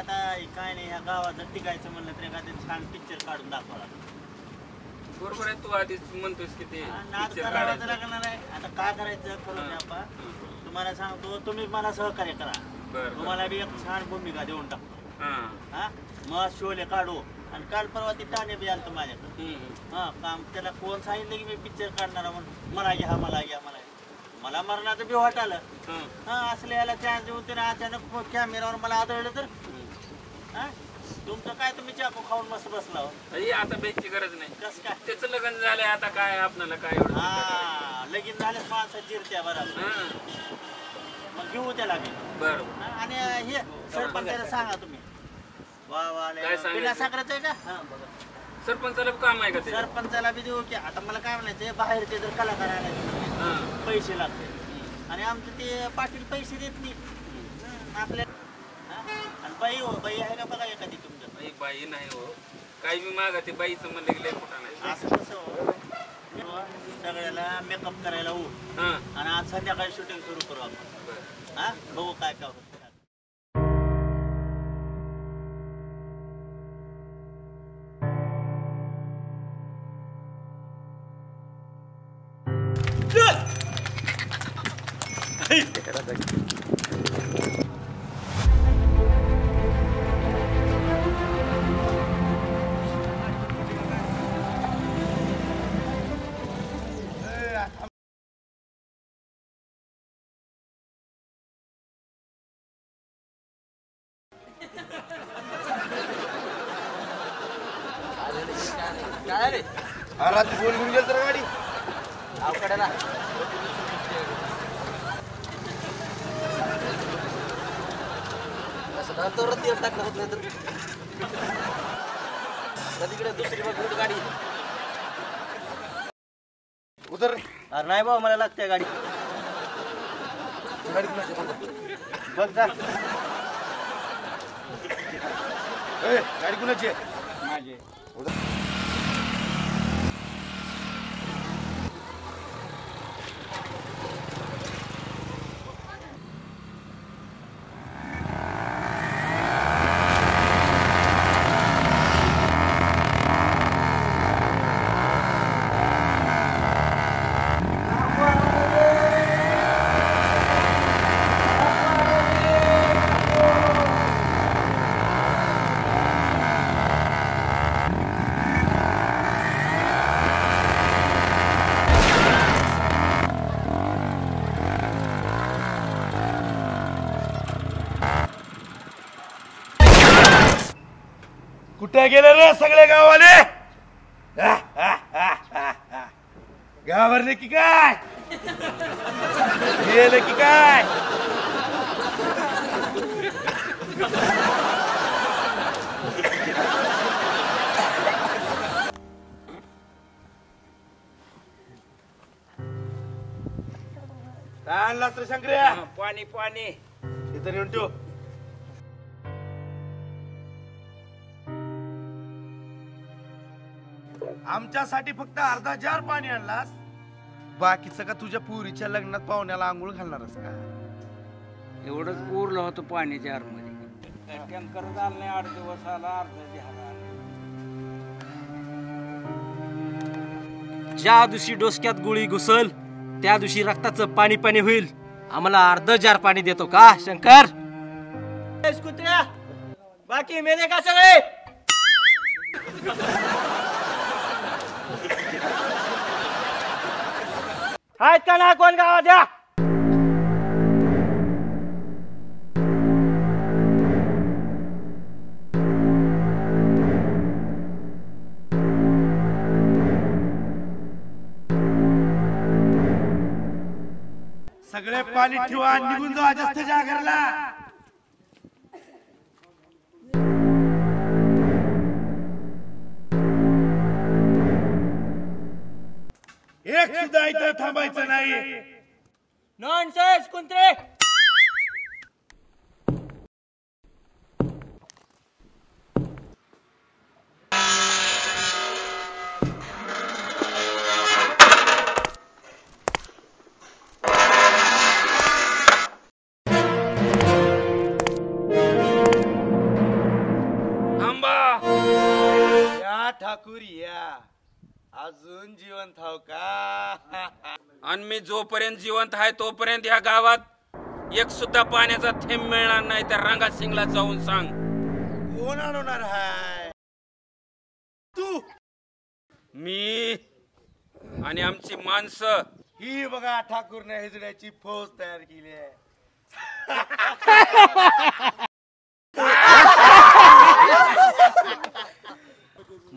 आता काय नाही ह्या गावात टिकायचं म्हणलं तर एखादं छान पिक्चर काढून दाखवा बरोबर आहे तू आधीच म्हणतोस की ते picture काढायचं. लागणार आहे. आता काय करायचं करून तुम्हाला सांगतो तुम्ही मला सहकार्य करा. बरं, बरं. तुम्हाला बी एक छान भूमिका देऊन टाकतो. हां. हा? मग शोले काढू. आणि काल परवा ती टाणे बी आलं माझ्याकडे. हम्म. हा काम त्याला कोण सांगितलं की मी पिक्चर काढणार आहे म्हणून? मला घ्या मला घ्या मला घ्या. मला मरणाचं बी वाटालं हं. हा असले याला चान्स देऊन त्याने अचानक कॅमेरावर मला आदळलं तर? हा? तुमचं काय तुम्ही चाकू खाऊन मस्त बसला हो. अई, आता बेची गरज नाही. कस काय? त्याचं लग्न झालंय आता काय आपल्याला काय एवढं चिंता हा लगीन झालेच माणसं जिरत्या बरोबर करायची? हं. मग घेऊ त्याला मी बरं. हा, आणि हे सरपंचाला सांगा तुम्ही. वा वा लय- काय सांगायचं? बिना साखरेचं आहे का? सरपंचाला काम आहे का ते? सरपंचाला बी देऊ की. आता मला काय म्हणायचं बाहेरचे जर कलाकार आले हां. पैसे लागते आणि आमचं ते पाटील पैसे देत नाही. आपल्या बाई हो बाई आहे का बघा एखादी तुमचं. बाई बाई नाही हो. काही बी मागा ते बाईचं म्हणलं लय कुठं नाही. असं कसं हो? सगळ्याला मेकअप करायला हो हां. आणि आज संध्याकाळी शूटिंग सुरू करू आपण. बरं. हा? बघू काय काय होतं. काय रे अरे तू फोन घेऊन गेल तर गाडी टाकलं होत नाही तर तिकडे दुसरी बघ गुड गाडी. उतर अरे नाही बाबा मला लागते गाडी. गाडी कुणाची बघ. जा. ए, गाडी कुणाची आहे? माझे कुठे गेले रे सगळे गाववाले? गावरले की काय? गेले की काय? काय आणलास रे शंकर्या? पाणी पाणी. इथं येऊन ठेव. आमच्यासाठी फक्त अर्धा जार पाणी आणलास. बाकीचं का तुझ्या पुरीच्या लग्नात पाहुण्याला आंघोळ घालणारस का? एवढंच उरलं होतं पाणी जारमध्ये टँकर झालं नाही आठ दिवस आला अर्धा झाला ज्या दिवशी डोसक्यात गोळी घुसल त्या दिवशी रक्ताचं पाणी पाणी होईल. आम्हाला अर्ध जार पाणी देतो का शंकर? कुत्र्या बाकी मेले का सगळे? आहेत का ना कोण गावात? द्या सगळे पाणी ठेवा निघून जाऊ जास्तच्या घरला. एक सुद्धा इथं थांबायचं नाही. नॉनसेन्स कुंत्रे! का? आणि मी जोपर्यंत जिवंत आहे तोपर्यंत या गावात एक सुद्धा पाण्याचा थेंब मिळणार नाही त्या रंगा सिंगला जाऊन सांग. कोण आणणार हाय? तू! मी आणि आमची माणसं. ही बघा ठाकूरने हिजड्याची फौज तयार केली आहे.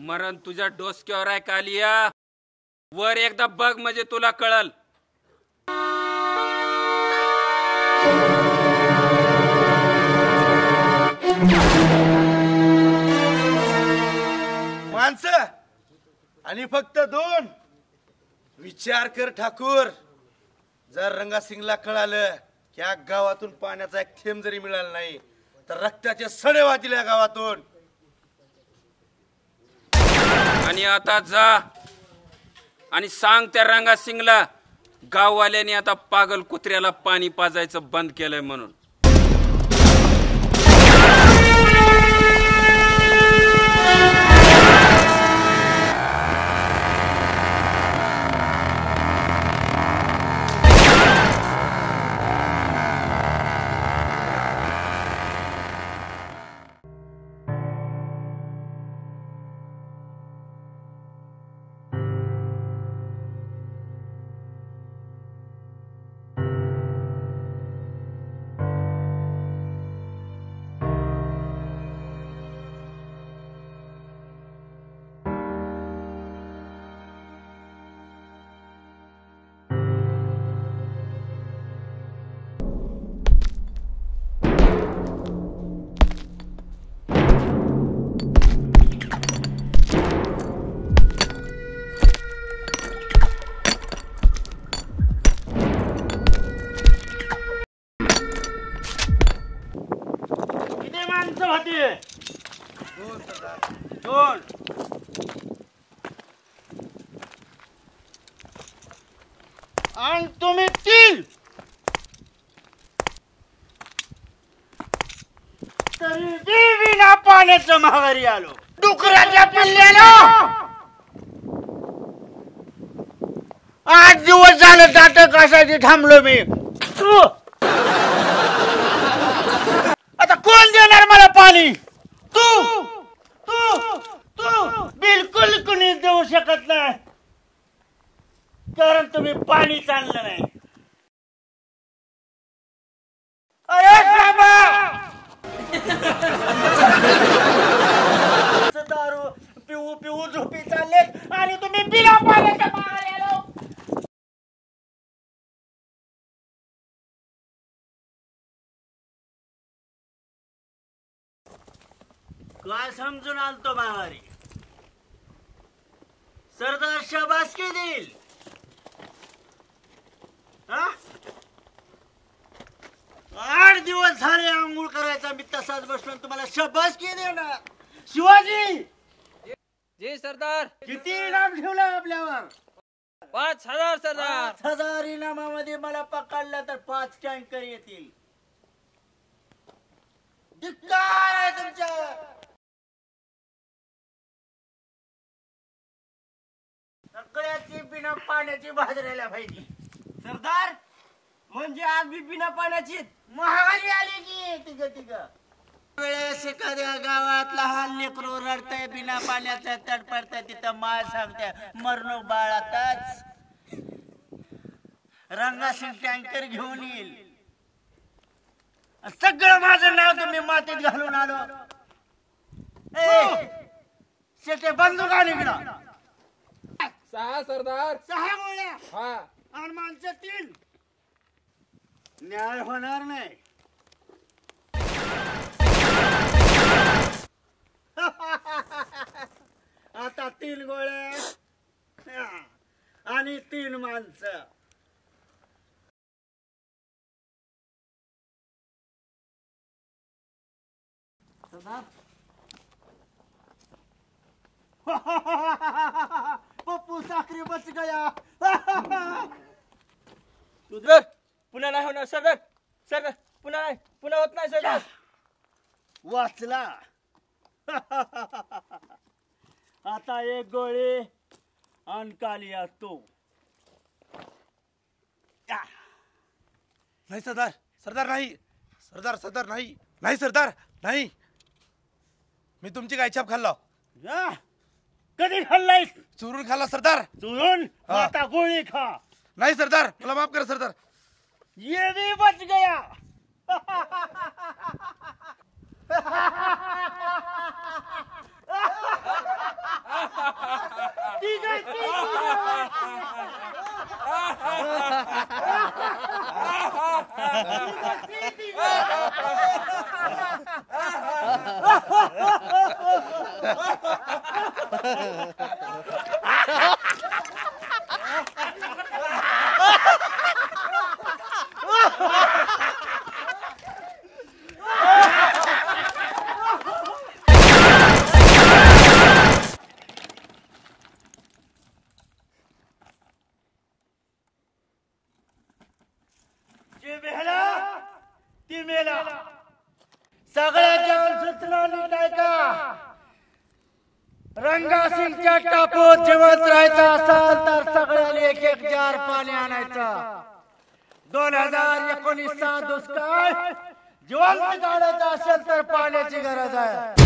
मरण तुझ्या डोसक्यावर आहे कालिया. वर एकदा बघ म्हणजे तुला कळल. माणसं आणि फक्त दोन. विचार कर ठाकूर. जर रंगासिंगला कळालं की या गावातून पाण्याचा एक थेंब जरी मिळाला नाही तर रक्ताचे सडे वाहतील या गावातून. आणि आता जा. आणि सांग त्या रंगा सिंगला गाववाल्याने आता पागल कुत्र्याला पाणी पाजायचं बंद केलंय म्हणून. पाण्याचं महागारी आलो. डुकराच्या पिल्ल्याला! आठ दिवस झालं दाट कशाची थांबलो मी. तू! आता कोण देणार मला पाणी? तू! तू! तू! बिलकुल कुणी देऊ शकत नाही. कारण तुम्ही पाणी आणलं नाही. काय समजून आलतो माघारी? सरदार शाबासकी देईल हा? आठ दिवस झाले आंघोळ करायचा मी तसाच बसलो तुम्हाला शाबासकी देणार? शिवाजी! जी सरदार! किती इनाम ठेवलं आपल्यावर? पाच हजार सरदार! पाच हजार इनामामध्ये मला पकडलं तर पाच टँकर येतील. धिक्कार आहे तुमच्यावर. सगळ्याची बिना पाण्याची भाजरायला पाहिजे. सरदार म्हणजे आज बी बिना पाण्याची महागारी आली की तिघ तिघ. वेळेस एखाद्या गावात लहान लेकरू रडतय बिना पाण्याचं तडपडतय तिथं माय सांगते मरणो बाळातच रंगासिंग टँकर घेऊन येईल. सगळं माझं नाव तुम्ही मातीत घालून आलो. ए, शेटे बंदूक आणि इकडं. सहा सरदार. सहा गोळ्या. हा. आणि माणसं तीन. न्याय होणार नाही. आता तीन गोळ्या. हा. आणि तीन माणसं. पप्पू साखरी बच गया. तुझं पुन्हा नाही होणार सरदार. सरदार पुन्हा नाही पुन्हा होत नाही सरदार. वाचला. आता एक गोळी आणि काली तू. नाही सरदार सरदार नाही. सरदार सरदार नाही. नाही सरदार नाही. मी तुमची काय छाप खाल्ला. जा. कधी खाल्लायस? चुरून खाल्ला सरदार. चुरून? हा. आता गोळी खा. नाही सरदार. मला माफ करा सरदार. ये भी बच गया. रंगासिंगच्या टापूर जिवंत राहायचा असाल तर सगळ्याला एक एक जार पाणी आणायचा. दोन हजार एकोणीस चा दुष्काळ. जिवंत काढायचा असेल तर पाण्याची गरज आहे.